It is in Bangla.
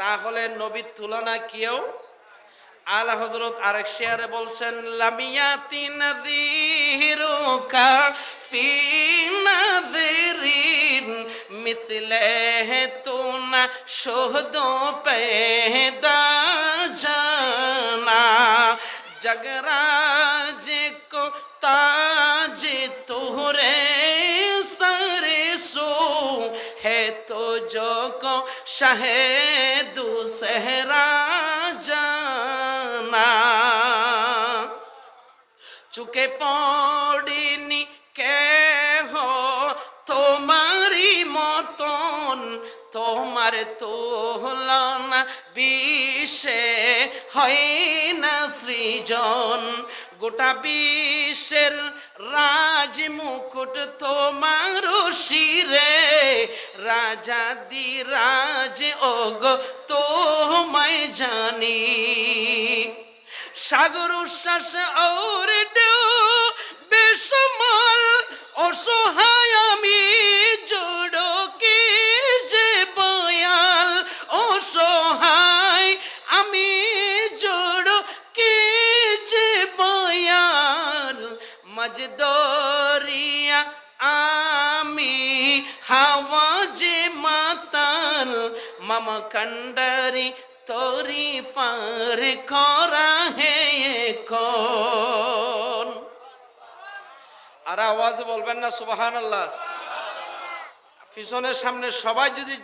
তাহলে নবীর তুলনা কেউ আলা হজরত আরেক শেয়ারে বলছেন লামিয়াতি নাযীরুকা ফি নাযীরিন মিথলে তুনা শহদ পেদা জানা। জগরাজ কো তা है तो जो को शहे दूसरा जाना চুকে পড়িনি কে হো তোমারই মতন তোমার তোলনা বিশ্বে হয় না সৃজন গোটা বিশ্বের রাজ মুকুট তোমার শিরে রাজা দি রাজ ওগ তোমায় জানি। সাগর উচ্ছ্বাস ওর বেসমল, অসহায় আমি জোড়ো কি যে বয়াল। অসহায় আমি জোড়ো কি যে বয়াল। মজদরিয়া মম কন্ডরি তোরি ফার করা হে কোন আর আওয়াজে বলবেন না সুবাহান আল্লাহ পিছনের সামনে সবাই যদি